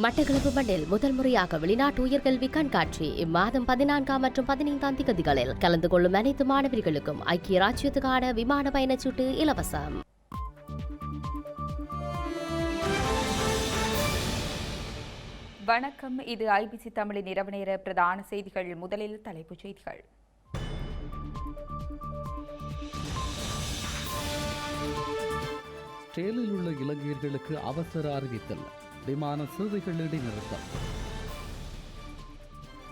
மட்டக்களப்பு மண்ணில் முதல் முறையாக வெளிநாட்டு உயர்கல்வி கண்காட்சி. இம்மாதம் பதினான்காம் மற்றும் பதினைந்தாம் திகதிகளில் கலந்து கொள்ளும் அனைத்து மாணவர்களுக்கும் ஐக்கிய ராஜ்யத்துக்கான விமான பயணச்சீட்டு இலவசம். வணக்கம். இது ஐபிசி தமிழின் இரவு நேர பிரதான செய்திகள். முதலில் தலைப்புச் செய்திகள். ஸ்டேலில் உள்ள இலங்கையர்களுக்கு அவசர அறிவித்தல். விமான சேவைகள் இடைநிறுத்தம்.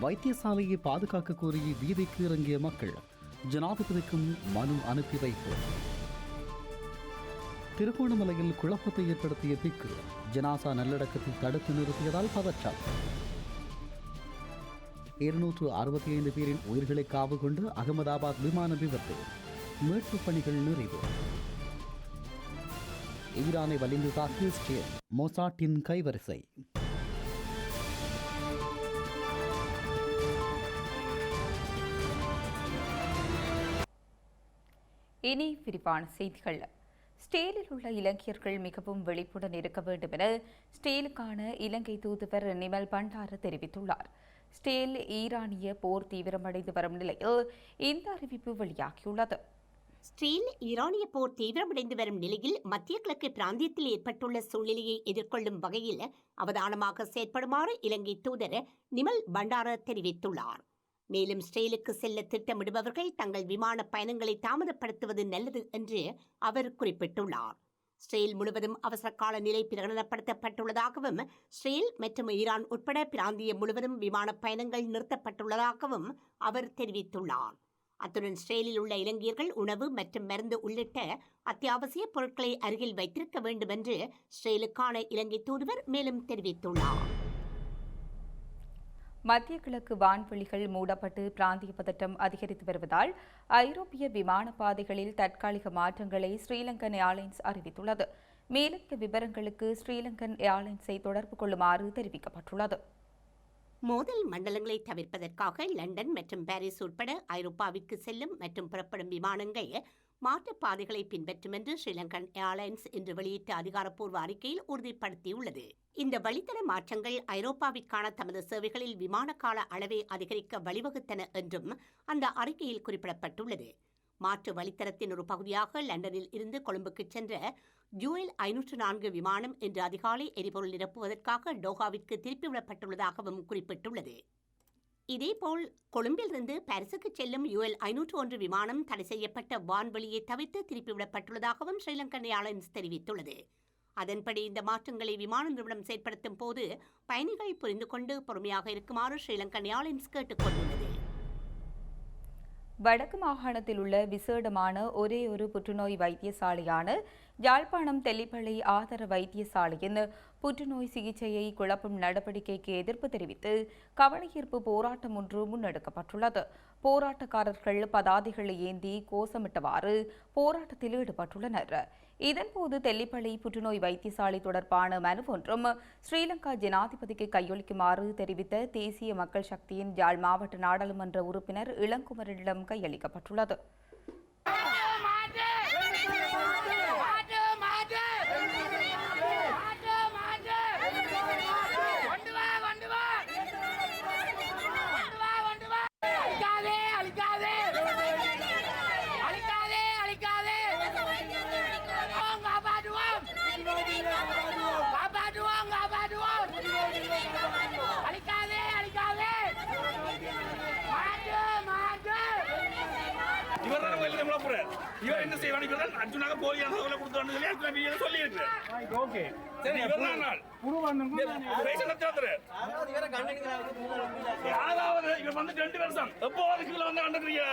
வைத்தியசாலையை பாதுகாக்க கோரி வீதிக்கு இறங்கிய மக்கள் ஜனாதிபதிக்கும் மனு அனுப்பி வைப்பு. திருகோணமலையில் குழப்பத்தை ஏற்படுத்திய பிக்கு ஜனாசா நல்லடக்கத்தை தடுத்து நிறுத்தியதால் பதற்றம். இருநூற்று அறுபத்தி ஐந்து பேரின் உயிர்களை காவு கொண்டு அகமதாபாத் விமான விபத்து. மீட்புப் பணிகள் நிறைவு. ஈரானை வலிந்து தாக்கிய மொசாட்டின் கைவரிசை இனி விரிவான செய்திகள். ஸ்டேலில் உள்ள இலங்கையர்கள் மிகவும் விழிப்புடன் இருக்க வேண்டும் என ஸ்டேலுக்கான இலங்கை தூதுவர் நிமல் பண்டார தெரிவித்துள்ளார். ஸ்டேல் ஈரானிய போர் தீவிரமடைந்து வரும் நிலையில் இந்த அறிவிப்பு வெளியாகியுள்ளது. ஸ்டீல் ஈரானிய போர் தீவிரமடைந்து வரும் நிலையில் மத்திய கிழக்கு பிராந்தியத்தில் ஏற்பட்டுள்ள சூழ்நிலையை எதிர்கொள்ளும் வகையில் அவதானமாக செயற்படுமாறு இலங்கை தூதர் நிமல் பண்டார தெரிவித்துள்ளார். மேலும் ஸ்ரீலுக்கு செல்ல திட்டமிடுபவர்கள் தங்கள் விமான பயணங்களை தாமதப்படுத்துவது நல்லது என்று அவர் குறிப்பிட்டுள்ளார். ஸ்ரேல் முழுவதும் அவசர கால நிலை பிரகடனப்படுத்தப்பட்டுள்ளதாகவும் ஸ்ரேல் மற்றும் ஈரான் உட்பட பிராந்தியம் முழுவதும் விமான பயணங்கள் நிறுத்தப்பட்டுள்ளதாகவும் அவர் தெரிவித்துள்ளார். அத்துடன் ஸ்ரேலில் உள்ள இலங்கையர்கள் உணவு மற்றும் மருந்து உள்ளிட்ட அத்தியாவசிய பொருட்களை அருகில் வைத்திருக்க வேண்டும் என்று ஸ்ரேலுக்கான இலங்கை தூதுவர் மேலும் தெரிவித்துள்ளார். மத்திய கிழக்கு வான்வெளிகள் மூடப்பட்டு பிராந்திய பதட்டம் அதிகரித்து வருவதால் ஐரோப்பிய விமான பாதைகளில் தற்காலிக மாற்றங்களை ஸ்ரீலங்கன் ஏர்லைன்ஸ் அறிவித்துள்ளது. மேலதிக விவரங்களுக்கு ஸ்ரீலங்கன் ஏர்லைன்ஸை தொடர்பு கொள்ளுமாறு தெரிவிக்கப்பட்டுள்ளது. மோதல் மண்டலங்களை தவிர்ப்பதற்காக லண்டன் மற்றும் பாரிஸ் உட்பட ஐரோப்பாவிற்கு செல்லும் மற்றும் புறப்படும் விமானங்கள் மாற்றுப் பாதைகளை பின்பற்றும் என்று ஸ்ரீலங்கன் ஏர்லைன்ஸ் இன்று வெளியிட்ட அதிகாரப்பூர்வ அறிக்கையில் உறுதிப்படுத்தியுள்ளது. இந்த வழித்தட மாற்றங்கள் ஐரோப்பாவிற்கான தமது சேவைகளில் விமான கால அளவை அதிகரிக்க வழிவகுத்தன என்றும் அந்த அறிக்கையில் குறிப்பிடப்பட்டுள்ளது. மாற்று வழித்தடத்தின் ஒரு பகுதியாக லண்டனில் இருந்து கொழும்புக்கு சென்ற ஜூஎல் ஐநூற்று நான்கு விமானம் இன்று அதிகாலை எரிபொருள் நிரப்புவதற்காக டோஹாவிற்கு திருப்பிவிடப்பட்டுள்ளதாகவும் குறிப்பிட்டுள்ளது. இதேபோல் கொழும்பிலிருந்து பாரிசுக்கு செல்லும் யுஎல் ஐநூற்று ஒன்று விமானம் தடை செய்யப்பட்ட வான்வெளியை தவிர்த்து திருப்பிவிடப்பட்டுள்ளதாகவும் ஸ்ரீலங்கன் ஏர்லைன்ஸ் தெரிவித்துள்ளது. அதன்படி இந்த மாற்றங்களை விமான நிறுவனம் செயற்படுத்தும் போது பயணிகள் புரிந்து கொண்டு பொறுமையாக இருக்குமாறு ஸ்ரீலங்கன் ஏர்லைன்ஸ் கேட்டுக் கொண்டுள்ளது வடக்கு மாகாணத்தில் உள்ள விசேடமான ஒரே ஒரு புற்றுநோய் வைத்தியசாலையான யாழ்ப்பாணம் தெல்லிப்பள்ளி ஆதார வைத்தியசாலையின் புற்றுநோய் சிகிச்சையை குழப்பும் நடவடிக்கைக்கு எதிர்ப்பு தெரிவித்து கவனஈர்ப்பு போராட்டம் ஒன்று முன்னெடுக்கப்பட்டுள்ளது. போராட்டக்காரர்கள் பதாதைகளை ஏந்தி கோஷமிட்டவாறு போராட்டத்தில் ஈடுபட்டுள்ளனர். இதன்போது தெல்லிப்பள்ளி புற்றுநோய் வைத்தியசாலை தொடர்பான மனு ஒன்றும் ஸ்ரீலங்கா ஜனாதிபதிக்கு கையளிக்குமாறு தெரிவித்த தேசிய மக்கள் சக்தியின் யாழ் மாவட்ட நாடாளுமன்ற உறுப்பினர் இளங்குமரனிடம் கையளிக்கப்பட்டுள்ளது. முழப்புறார் இவர் என்ன செய்வான் இவர் தான் அர்ஜுனாக போலியான தகவலை கொடுத்தான்னு சொல்லி அர்ஜுனா பிரியா சொல்லி இருக்கு ஓகே சரி இவர் தான் நாள் யாராவது இவர் வந்து ரெண்டு வருஷம் எப்போ அதுக்குள்ள வந்து கண்டுக்கிறீங்க?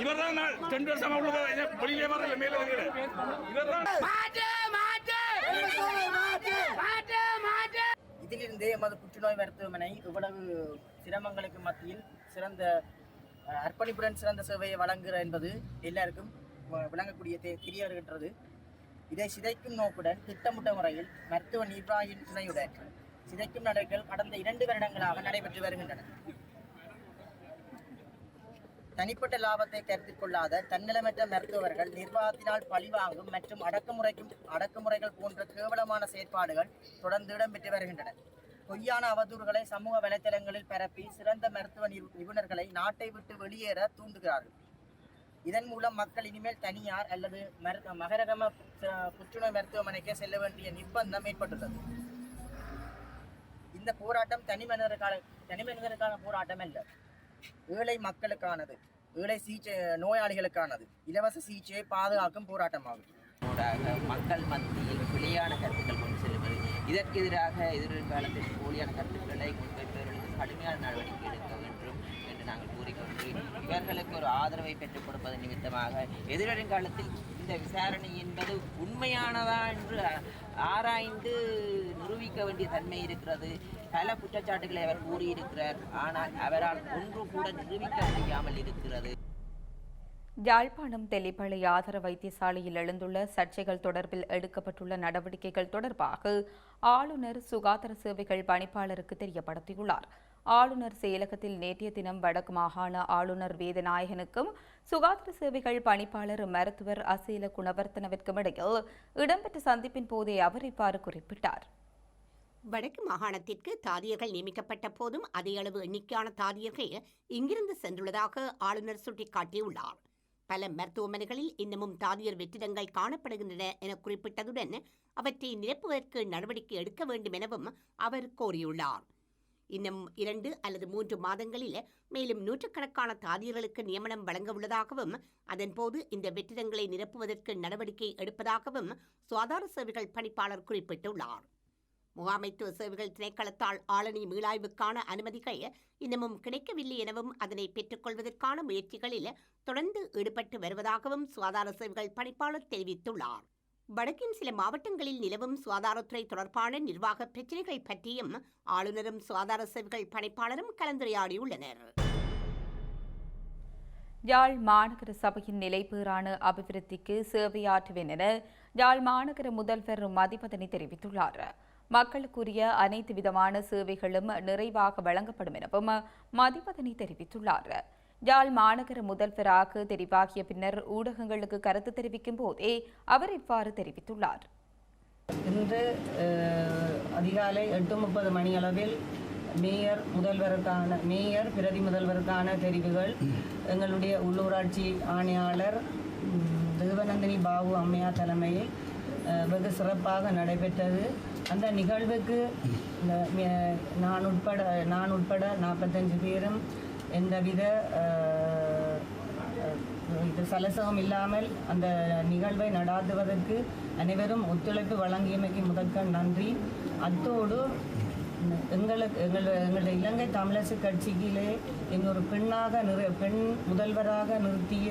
இவர் தான் நாள் ரெண்டு வருஷமா உள்ள வெளியிலே வரல மேல இவர் தான் மாற்று மாற்று மாற்று மாற்று இதிலிருந்து எமது புற்றுநோய் மருத்துவமனை இவ்வளவு சிரமங்களுக்கு மத்தியில் சிறந்த அர்ப்பணிப்புடன் சிறந்த சேவையை வழங்குகிற என்பது எல்லாருக்கும் வ- விளங்கக்கூடிய தெ- தெரிய வருகின்றது இதை சிதைக்கும் நோக்குடன் திட்டமிட்ட முறையில் மருத்துவ நிர்வாகியின் துணையுடன் சிதைக்கும் நடவடிக்கைகள் கடந்த இரண்டு வருடங்களாக நடைபெற்று வருகின்றன. தனிப்பட்ட லாபத்தை கருத்தில் கொள்ளாத தன்னலமற்ற மருத்துவர்கள் நிர்வாகத்தினால் பழிவாங்கும் மற்றும் அடக்குமுறைக்கும் அடக்குமுறைகள் போன்ற கேவலமான செயற்பாடுகள் தொடர்ந்து இடம்பெற்று வருகின்றன. பொய்யான அவதூறுகளை சமூக வலைத்தளங்களில் பரப்பி சிறந்த மருத்துவ நிபுணர்களை நாட்டை விட்டு வெளியேற தூண்டுகிறார்கள். இதன் மூலம் மக்கள் இனிமேல் தனியார் அல்லது மகரகம புற்றுநோய் மருத்துவமனைக்கு செல்ல வேண்டிய நிர்பந்தம் ஏற்பட்டுள்ளது. இந்த போராட்டம் தனி மனிதருக்கான தனி மனிதருக்கான போராட்டம் அல்ல ஏழை மக்களுக்கானது ஏழை சிகிச்சை நோயாளிகளுக்கானது. இலவச சிகிச்சையை பாதுகாக்கும் போராட்டமாகும். மக்கள் மத்தியில் பிழையான கருத்துக்கள் கொண்டு செல்வது இதற்கு எதிராக எதிர்காலத்தில் போலியான கருத்துக்களை முன்வைப்பவர்களுக்கு கடுமையான நடவடிக்கை எடுக்க வேண்டும் என்று நாங்கள் கூறிக்கொண்டு இவர்களுக்கு ஒரு ஆதரவை பெற்றுக் கொடுப்பது நிமித்தமாக எதிர்காலத்தில் இந்த விசாரணை என்பது உண்மையானதா என்று ஆராய்ந்து நிரூபிக்க வேண்டிய தன்மை இருக்கிறது. பல குற்றச்சாட்டுகளை அவர் கூறியிருக்கிறார். ஆனால் அவரால் ஒன்று கூட நிரூபிக்க முடியாமல் இருக்கிறது. யாழ்ப்பாணம் தெல்லிப்பளை ஆதார வைத்தியசாலையில் எழுந்துள்ள சர்ச்சைகள் தொடர்பில் எடுக்கப்பட்டுள்ள நடவடிக்கைகள் தொடர்பாக ஆளுநர் சுகாதார சேவைகள் பணிப்பாளருக்கு தெரியப்படுத்தியுள்ளார். ஆளுநர் செயலகத்தில் நேற்றைய தினம் வடக்கு மாகாண ஆளுநர் வேதநாயகனுக்கும் சுகாதார சேவைகள் பணிப்பாளர் மருத்துவர் அசீல குணவர்த்தனவிற்கும் இடையில் இடம்பெற்ற சந்திப்பின் போதே அவர் இவ்வாறு குறிப்பிட்டார். வடக்கு மாகாணத்திற்கு தாதியர்கள் நியமிக்கப்பட்ட போதும் அதே அளவு எண்ணிக்கையான தாதியர்கள் இங்கிருந்து சென்றுள்ளதாக ஆளுநர் சுட்டிக்காட்டியுள்ளார். பல மருத்துவமனைகளில் இன்னமும் தாதியர் வெற்றிடங்கள் காணப்படுகின்றன என குறிப்பிட்டதுடன் அவற்றை நிரப்புவதற்கு நடவடிக்கை எடுக்க வேண்டும் எனவும் அவர் கோரியுள்ளார். இன்னும் இரண்டு அல்லது மூன்று மாதங்களில் மேலும் நூற்றுக்கணக்கான தாதியர்களுக்கு நியமனம் வழங்க உள்ளதாகவும் அதன்போது இந்த வெற்றிடங்களை நிரப்புவதற்கு நடவடிக்கை எடுப்பதாகவும் சுகாதார சேவைகள் பணிப்பாளர் குறிப்பிட்டுள்ளார். முகாமைத்துவ சேவைகள் திணைக்களத்தால் ஆளணி மீளாய்வுக்கான அனுமதிகள் இன்னமும் கிடைக்கவில்லை எனவும் அதனை பெற்றுக்கொள்வதற்கான முயற்சிகளில் தொடர்ந்து ஈடுபட்டு வருவதாகவும் சுகாதார சேவைகள் பணிப்பாளர் தெரிவித்துள்ளார். வடக்கின் சில மாவட்டங்களில் நிலவும் சுகாதாரத்துறை தொடர்பான நிர்வாக பிரச்சினைகள் பற்றியும் ஆளுநரும் சுகாதார சேவைகள் பணிப்பாளரும் கலந்துரையாடியுள்ளனர். யாழ் மாநகர சபையின் நிலைப்பேறான அபிவிருத்திக்கு சேவையாற்றுவேன் என யாழ் மாநகர முதல்வர் மதிப்பதனை தெரிவித்துள்ளார். மக்களுக்குரிய அனைத்து விதமான சேவைகளும் நிறைவாக வழங்கப்படும் எனவும் மதிப்பதனை தெரிவித்துள்ளார். யாழ் மாநகர முதல்வராக தெரிவாகிய பின்னர் ஊடகங்களுக்கு கருத்து தெரிவிக்கும் போதே அவர் இவ்வாறு தெரிவித்துள்ளார். இன்று அதிகாலை எட்டு முப்பது மணி அளவில் மேயர் முதல்வருக்கான மேயர் பிரதி முதல்வருக்கான தெரிவுகள் எங்களுடைய உள்ளூராட்சி ஆணையாளர் தேவநந்தினி பாபு அம்மையா தலைமையில் வெகு சிறப்பாக நடைபெற்றது. அந்த நிகழ்வுக்கு நான் உட்பட நான் உட்பட நாற்பத்தஞ்சு பேரும் எந்தவித இது சலசகம் இல்லாமல் அந்த நிகழ்வை நடாத்துவதற்கு அனைவரும் ஒத்துழைப்பு வழங்கியமைக்கு முதற்க நன்றி. அத்தோடு எங்களுக்கு எங்கள் எங்களுடைய இலங்கை தமிழரசு கட்சியிலே இன்னொரு பெண்ணாக நிறு பெண் முதல்வராக நிறுத்திய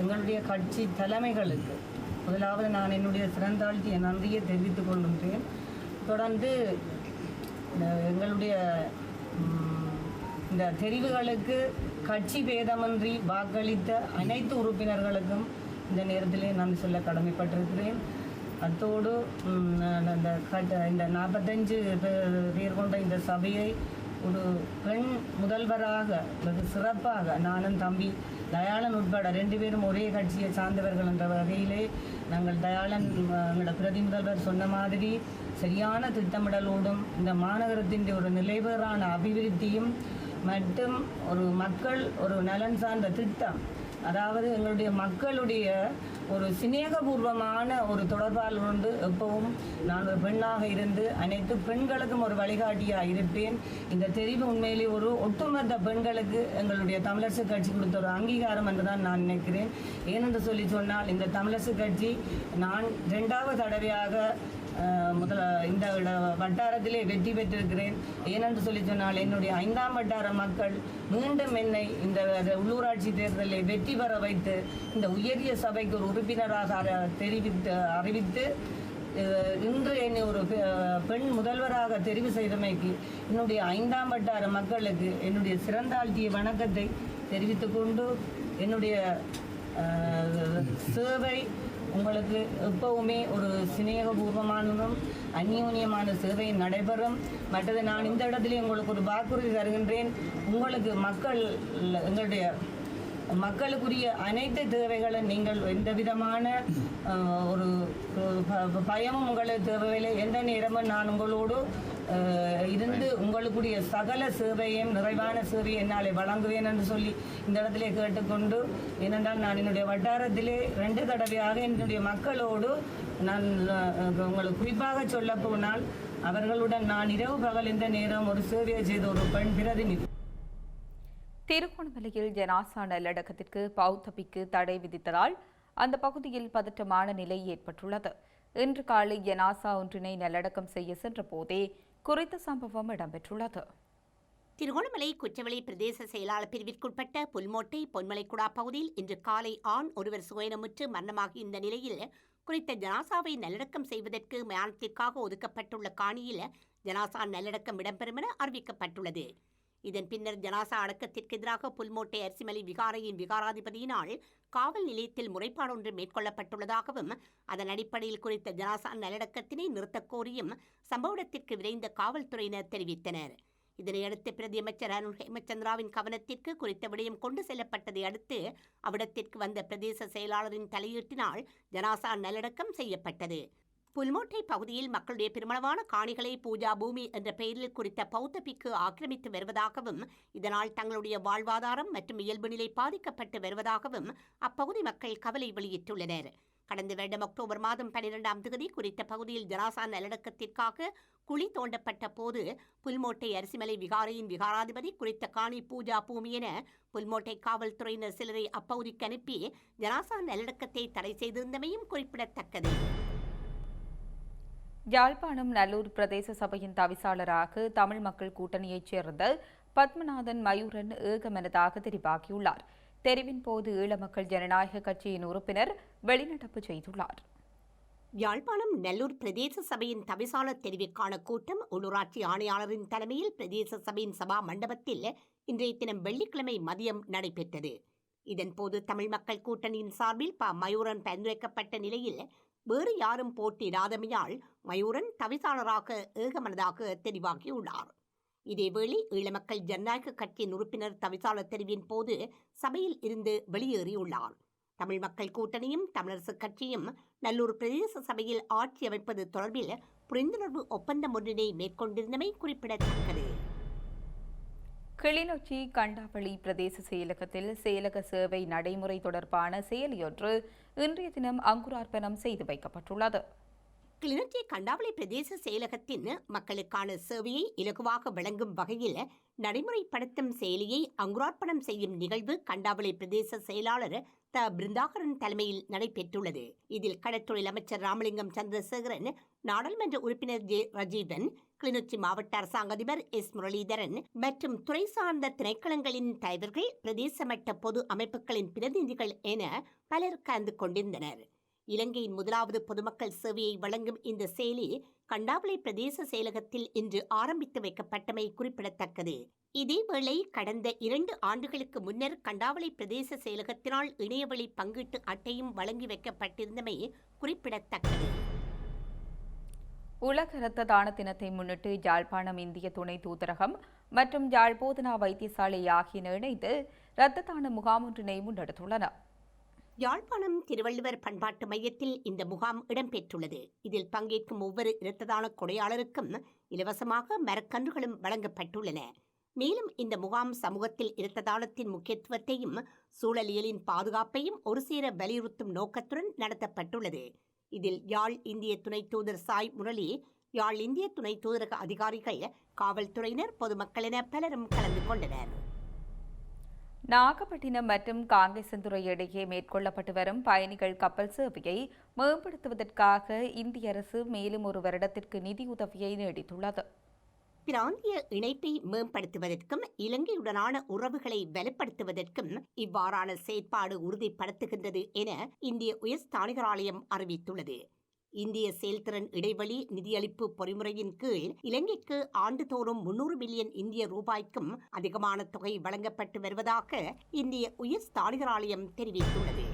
எங்களுடைய கட்சி தலைமைகளுக்கு முதலாவது நான் என்னுடைய சிறந்தாழ்த்திய நன்றியை தெரிவித்துக் கொள்கின்றேன். தொடர்ந்து இந்த எங்களுடைய இந்த தெரிவுகளுக்கு கட்சி பேதமன்றி வாக்களித்த அனைத்து உறுப்பினர்களுக்கும் இந்த நேரத்திலே நன்றி சொல்ல கடமைப்பட்டிருக்கிறேன். அத்தோடு அந்த இந்த இந்த நாற்பத்தஞ்சு பேர் கொண்ட இந்த சபையை ஒரு பெண் முதல்வராக வெகு சிறப்பாக நானும் தம்பி தயாளன் உட்பட ரெண்டு பேரும் ஒரே கட்சியை சார்ந்தவர்கள் என்ற வகையிலே நாங்கள் தயாளன் எங்களோட பிரதி முதல்வர் சொன்ன மாதிரி சரியான திட்டமிடலோடும் இந்த மாநகரத்தின் ஒரு நிலைபெறான அபிவிருத்தியும் மற்றும் ஒரு மக்கள் ஒரு நலன் சார்ந்த திட்டம் அதாவது எங்களுடைய மக்களுடைய ஒரு சிநேகபூர்வமான ஒரு தொடர்பால் கொண்டு எப்பவும் நான் ஒரு பெண்ணாக இருந்து அனைத்து பெண்களுக்கும் ஒரு வழிகாட்டியாக இருப்பேன். இந்த தெரிவு உண்மையிலே ஒரு ஒட்டுமொத்த பெண்களுக்கு எங்களுடைய தமிழரசு கட்சி கொடுத்த ஒரு அங்கீகாரம் என்று தான் நான் நினைக்கிறேன். ஏனென்று சொல்லி சொன்னால் இந்த தமிழரசு கட்சி நான் ரெண்டாவது தடவையாக முதல இந்த வட்டாரத்திலே வெற்றி பெற்றிருக்கிறேன். ஏனென்று சொல்லி சொன்னால் என்னுடைய ஐந்தாம் வட்டார மக்கள் மீண்டும் என்னை இந்த உள்ளூராட்சி தேர்தலில் வெற்றி பெற வைத்து இந்த உயரிய சபைக்கு ஒரு உறுப்பினராக அற- தெரிவித்து அறிவித்து இன்று என்னை ஒரு பெ- பெண் முதல்வராக தெரிவு செய்தமைக்கு என்னுடைய ஐந்தாம் வட்டார மக்களுக்கு என்னுடைய சிறந்தாழ்த்திய வணக்கத்தை தெரிவித்துக்கொண்டு என்னுடைய சேவை உங்களுக்கு எப்பவுமே ஒரு சிநேகபூர்வமானதும் அந்யோன்யமான சேவை நடைபெறும். மற்றது நான் இந்த இடத்துல உங்களுக்கு ஒரு வாக்குறுதி தருகின்றேன். உங்களுக்கு மக்கள் எங்களுடைய மக்களுக்குரிய அனைத்து தேவைகளும் நீங்கள் எந்த விதமான ஒரு பயமும் உங்களுக்கு தேவையில்லை. எந்த நேரமும் நான் உங்களோடு இருந்து உங்களுக்குரிய சகல சேவையும் நிறைவான சேவையை என்னாலே வழங்குவேன் என்று சொல்லி இந்த இடத்திலே கேட்டுக்கொண்டு ஏனென்றால் நான் என்னுடைய வட்டாரத்திலே ரெண்டு தடவையாக என்னுடைய மக்களோடு நான் உங்களுக்கு குறிப்பாக சொல்ல போனால் அவர்களுடன் நான் இரவு பகல் இந்த நேரம் ஒரு சேவையை செய்த ஒரு பெண் பிரதிநிதி. திருகோணமலையில் ஜனாசா நல்லடக்கத்திற்கு பௌத்தபிக்கு தடை விதித்ததால் அந்த பகுதியில் பதற்றமான நிலை ஏற்பட்டுள்ளது. இன்று காலை ஜனாசா ஒன்றினை நல்லடக்கம் செய்ய சென்ற போதே குறித்த சம்பவம் இடம்பெற்றுள்ளது. திருகோணமலை குற்றவெளி பிரதேச செயலாளர் பிரிவிற்குட்பட்ட புல்மோட்டை பொன்மலைக்குடா பகுதியில் இன்று காலை ஆண் ஒருவர் சுயனமுற்று மரணமாகி இந்த நிலையில் குறித்த ஜனாசாவை நல்லடக்கம் செய்வதற்கு மயானத்திற்காக ஒதுக்கப்பட்டுள்ள காணியில் ஜனாசா நல்லடக்கம் இடம்பெறும் என அறிவிக்கப்பட்டுள்ளது. இதன் பின்னர் ஜனாசா அடக்கத்திற்கு எதிராக புல்மோட்டை அரிசிமலை விகாரையின் விகாராதிபதியினால் காவல் நிலையத்தில் முறைப்பாடொன்று மேற்கொள்ளப்பட்டுள்ளதாகவும் அதன் அடிப்படையில் குறித்த ஜனாசா நல்லடக்கத்தினை நிறுத்தக் கோரியும் சம்பவ இடத்திற்கு விரைந்த காவல்துறையினர் தெரிவித்தனர். இதனையடுத்து பிரதியமைச்சர் அருண் ஹேமச்சந்திராவின் கவனத்திற்கு குறித்த விடயம் கொண்டு செல்லப்பட்டதை அடுத்து அவ்விடத்திற்கு வந்த பிரதேச செயலாளரின் தலையீட்டினால் ஜனாசா நல்லடக்கம் செய்யப்பட்டது. புல்மோட்டை பகுதியில் மக்களுடைய பெருமளவான காணிகளை பூஜா பூமி என்ற பெயரில் குறித்த பௌத்த பிக்கு ஆக்கிரமித்து வருவதாகவும் இதனால் தங்களுடைய வாழ்வாதாரம் மற்றும் இயல்பு நிலை பாதிக்கப்பட்டு வருவதாகவும் அப்பகுதி மக்கள் கவலை வெளியிட்டுள்ளனர். கடந்த வருடம் அக்டோபர் மாதம் பனிரெண்டாம் தேதி குறித்த பகுதியில் ஜனாசா நல்லடக்கத்திற்காக குழி தோண்டப்பட்ட போது புல்மோட்டை அரிசிமலை விகாரையின் விகாராதிபதி குறித்த காணி பூஜா பூமி என புல்மோட்டை காவல்துறையினர் சிலரை அப்பகுதிக்கு அனுப்பி ஜனாசா நல்லடக்கத்தை தடை செய்திருந்தமையும் குறிப்பிடத்தக்கது. யாழ்ப்பாணம் நல்லூர் பிரதேச சபையின் தவிசாளராக தமிழ் மக்கள் கூட்டணியைச் சேர்ந்த பத்மநாதன் மயூரன் ஏகமனதாக தெரிவாகியுள்ளார். தெரிவின் போது ஈழ மக்கள் ஜனநாயக கட்சியின் உறுப்பினர் வெளிநடப்பு செய்துள்ளார். யாழ்ப்பாணம் நல்லூர் பிரதேச சபையின் தவிசாளர் தெரிவிக்கான கூட்டம் உள்ளூராட்சி ஆணையாளரின் தலைமையில் பிரதேச சபையின் சபா மண்டபத்தில் இன்றைய தினம் வெள்ளிக்கிழமை மதியம் நடைபெற்றது. இதன்போது தமிழ் மக்கள் கூட்டணியின் சார்பில் ப. மயூரன் பரிந்துரைக்கப்பட்ட நிலையில் வேறு யாரும் போட்டியிடாதமையால் மயூரன் தவிசாளராக ஏகமனதாக தெரிவாகியுள்ளார். இதேவேளை ஈழமக்கள் ஜனநாயக கட்சியின் உறுப்பினர் தவிசாளர் தெரிவின் போது சபையில் இருந்து வெளியேறியுள்ளார். தமிழ் மக்கள் கூட்டணியும் தமிழரசுக் கட்சியும் நல்லூர் பிரதேச சபையில் ஆட்சி அமைப்பது தொடர்பில் புரிந்துணர்வு ஒப்பந்தம் ஒன்றினை மேற்கொண்டிருந்தமை குறிப்பிடத்தக்கது. கிளிநொச்சி கண்டாவளி பிரதேச செயலகத்தில் செயலக சேவை நடைமுறை தொடர்பான செயலியொன்று இன்றைய தினம் அங்குரார்ப்பணம் செய்து வைக்கப்பட்டுள்ளது. கிளிநொச்சி கண்டாவளி பிரதேச செயலகத்தின் மக்களுக்கான சேவையை இலகுவாக வழங்கும் வகையில் நடைமுறைப்படுத்தும் செயலியை அங்குரார்ப்பணம் செய்யும் நிகழ்வு கண்டாவளி பிரதேச செயலாளர் த. பிருந்தாகரன் தலைமையில் நடைபெற்றுள்ளது. இதில் கடற்தொழில் அமைச்சர் ராமலிங்கம் சந்திரசேகரன் நாடாளுமன்ற உறுப்பினர் ஜே. ரஜீவன் கிளிநொச்சி மாவட்ட அரசாங்க அதிபர் எஸ். முரளிதரன் மற்றும் துறை சார்ந்த திணைக்களங்களின் தலைவர்கள் பிரதேச மட்ட பொது அமைப்புகளின் பிரதிநிதிகள் என பலர் கலந்து கொண்டிருந்தனர். இலங்கையின் முதலாவது பொதுமக்கள் சேவையை வழங்கும் இந்த செயலி கண்டாவளை பிரதேச செயலகத்தில் இன்று ஆரம்பித்து வைக்கப்பட்டமை குறிப்பிடத்தக்கது. இதேவேளை கடந்த இரண்டு ஆண்டுகளுக்கு முன்னர் கண்டாவளை பிரதேச செயலகத்தினால் இணையவழி பங்கீட்டு அட்டையும் வழங்கி வைக்கப்பட்டிருந்தமை குறிப்பிடத்தக்கது. உலக இரத்த தான தினத்தை முன்னிட்டு யாழ்ப்பாணம் இந்திய துணை தூதரகம் மற்றும் ஜாழ்போதனா வைத்தியசாலை ஆகியன இணைந்து இரத்த தான முகாம் ஒன்றினை முன்னெடுத்துள்ளன. யாழ்ப்பாணம் திருவள்ளுவர் பண்பாட்டு மையத்தில் இந்த முகாம் இடம்பெற்றுள்ளது. இதில் பங்கேற்கும் ஒவ்வொரு இரத்ததான கொடையாளருக்கும் இலவசமாக மரக்கன்றுகளும் வழங்கப்பட்டுள்ளன. மேலும் இந்த முகாம் சமூகத்தில் இரத்ததானத்தின் முக்கியத்துவத்தையும் சூழலியலின் பாதுகாப்பையும் ஒருசேர வலியுறுத்தும் நோக்கத்துடன் நடத்தப்பட்டுள்ளது. இதில் யாழ் இந்திய துணை தூதர் சாய் முரளி யாழ் இந்திய துணை தூதரக அதிகாரிகள் காவல்துறையினர் பொதுமக்கள் என பலரும் கலந்து கொண்டனர். நாகப்பட்டினம் மற்றும் காங்கேசந்துறை இடையே மேற்கொள்ளப்பட்டு வரும் பயணிகள் கப்பல் சேவையை மேம்படுத்துவதற்காக இந்திய அரசு மேலும் ஒரு வருடத்திற்கு நிதியுதவியை நீடித்துள்ளது. பிராந்திய இணைப்பை மேம்படுத்துவதற்கும் இலங்கையுடனான உறவுகளை வலுப்படுத்துவதற்கும் இவ்வாறான செயற்பாடு உறுதிப்படுத்துகின்றது என இந்திய உயர் ஸ்தானிகராலயம் அறிவித்துள்ளது. இந்திய செயல்திறன் இடைவெளி நிதியளிப்பு பொறிமுறையின் கீழ் இலங்கைக்கு ஆண்டுதோறும் முன்னூறு மில்லியன் இந்திய ரூபாய்க்கும் அதிகமான தொகை வழங்கப்பட்டு வருவதாக இந்திய உயர் ஸ்தானிகராலயம் தெரிவித்துள்ளது.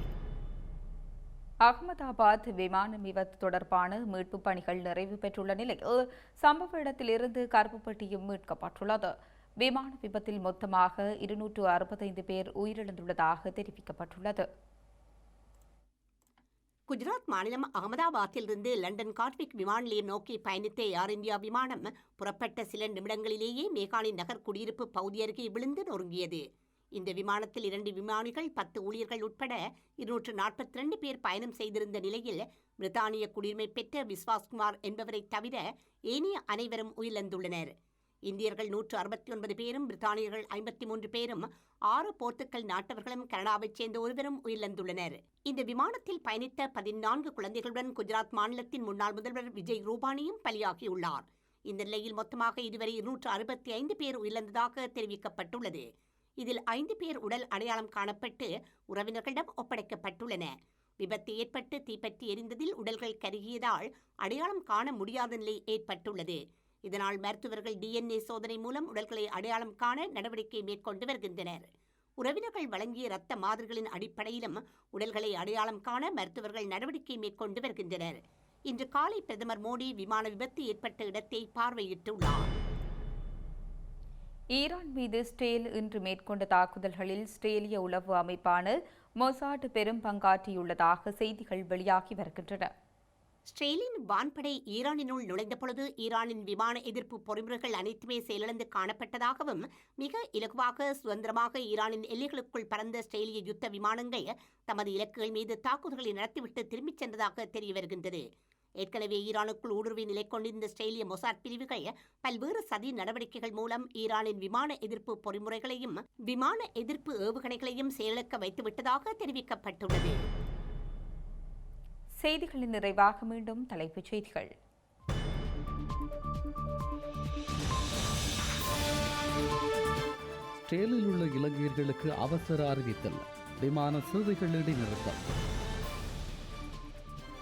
அகமதாபாத் விமான விபத்து தொடர்பான மீட்பு பணிகள் நிறைவு பெற்றுள்ள நிலையில் சம்பவ இடத்திலிருந்து கருப்பு பெட்டியும் மீட்கப்பட்டுள்ளது. விமான விபத்தில் மொத்தமாக இருநூற்று அறுபத்தைந்து பேர் உயிரிழந்துள்ளதாக தெரிவிக்கப்பட்டுள்ளது. குஜராத் மாநிலம் அகமதாபாத்திலிருந்து லண்டன் காட்விக் விமான நிலையம் நோக்கி பயணித்த ஏர் இந்தியா விமானம் புறப்பட்ட சில நிமிடங்களிலேயே மேகானி நகர் குடியிருப்பு பகுதி அருகே விழுந்து நொறுங்கியது. இந்த விமானத்தில் இரண்டு விமானிகள் பத்து ஊழியர்கள் உட்பட இருநூற்று நாற்பத்தி ரெண்டு பேர் பயணம் செய்திருந்த நிலையில் பிரித்தானிய குடியுரிமை பெற்ற விஸ்வாஸ்குமார் என்பவரை தவிர ஏனைய அனைவரும் உயிரிழந்துள்ளனர். இந்தியர்கள் நூற்று அறுபத்தி ஒன்பது பேரும் பிரித்தானியர்கள் ஐம்பத்தி மூன்று பேரும் ஆறு போர்த்துக்கல் நாட்டவர்களும் கனடாவைச் சேர்ந்த ஒருவரும் உயிரிழந்துள்ளனர். இந்த விமானத்தில் பயணித்த பதினான்கு குழந்தைகளுடன் குஜராத் மாநிலத்தின் முன்னாள் முதல்வர் விஜய் ரூபானியும் பலியாகியுள்ளார். இந்த நிலையில் மொத்தமாக இதுவரை இருநூற்று அறுபத்தி ஐந்து பேர் உயிரிழந்ததாக தெரிவிக்கப்பட்டுள்ளது. இதில் ஐந்து பேர் உடல் அடையாளம் காணப்பட்டு உறவினர்களிடம் ஒப்படைக்கப்பட்டுள்ளன. விபத்து ஏற்பட்டு தீப்பற்றி எரிந்ததில் உடல்கள் கருகியதால் அடையாளம் காண முடியாத நிலை ஏற்பட்டுள்ளது. இதனால் மருத்துவர்கள் டிஎன்ஏ சோதனை மூலம் உடல்களை அடையாளம் காண நடவடிக்கை மேற்கொண்டு வருகின்றனர். உறவினர்கள் வழங்கிய இரத்த மாதிரிகளின் அடிப்படையிலும் உடல்களை அடையாளம் காண மருத்துவர்கள் நடவடிக்கை மேற்கொண்டு வருகின்றனர். இன்று காலை பிரதமர் மோடி விமான விபத்து ஏற்பட்ட இடத்தை பார்வையிட்டுள்ளார். ஈரான் மீது ஸ்டேல் இன்று மேற்கொண்ட தாக்குதல்களில் ஸ்ட்ரேலிய உளவு அமைப்பான மொசாட் பெரும் பங்காற்றியுள்ளதாக செய்திகள் வெளியாகி வருகின்றன. ஸ்ட்ரேலின் வான்படை ஈரானினுள் நுழைந்த பொழுது ஈரானின் விமான எதிர்ப்பு பொறிமுறைகள் அனைத்துமே செயலிழந்து காணப்பட்டதாகவும் மிக இலகுவாக சுதந்திரமாக ஈரானின் எல்லைகளுக்குள் பறந்த ஸ்ட்ரேலிய யுத்த விமானங்கள் தமது இலக்குகள் மீது தாக்குதல்களை நடத்திவிட்டு திரும்பிச் சென்றதாக தெரிய வருகின்றது ஏற்கனவே ஈரானுக்குள் ஊடுருவி நிலை கொண்டிருந்த ஸ்ட்ரேலிய மொசாட் பிரிவுகள் பல்வேறு சதி நடவடிக்கைகள் மூலம் ஈரானின் விமான எதிர்ப்பு பொறிமுறைகளையும் விமான எதிர்ப்பு ஏவுகணைகளையும் செயலிழக்க வைத்துவிட்டதாக தெரிவிக்கப்பட்டுள்ளது. செய்திகளின் நிறைவாக மீண்டும் தலைப்புச் செய்திகள். ஸ்டேலில் உள்ள இலங்கையர்களுக்கு அவசர அறிவித்தல் விமான சேவைகள் இடைநிறுத்தம்.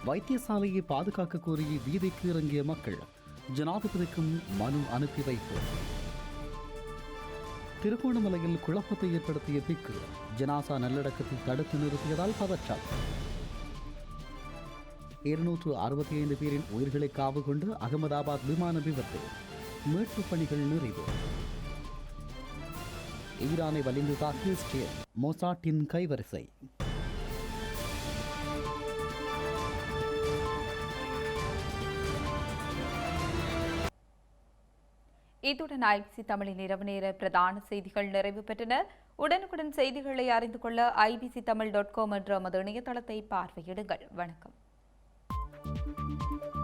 வைத்தியசாலையை பாதுகாக்க கோரி வீதிக்கு இறங்கிய மக்கள் ஜனாதிபதிக்கும் மனு அனுப்பி வைப்பு. திருகோணமலையில் குழப்பத்தை ஏற்படுத்திய பிக்கு ஜனாசா நல்லடக்கத்தை தடுத்து நிறுத்தியதால் பதற்றம். இருநூற்று அறுபத்தி ஐந்து பேரின் உயிர்களை காவு கொண்டு அகமதாபாத் விமான விபத்து. மீட்பு பணிகள் நிறைவு. ஈரானை வலிந்து தாக்கிய ஸ்டேல் மொசாட்டின் கைவரிசை. இத்துடன் ஐபிசி தமிழின் இரவு நேர பிரதான செய்திகள் நிறைவு பெற்றன. உடனுக்குடன் செய்திகளை அறிந்து கொள்ள ஐபிசி தமிழ் டாட் காம் என்ற நமது இணையதளத்தை பார்வையிடுங்கள். வணக்கம். Thank you.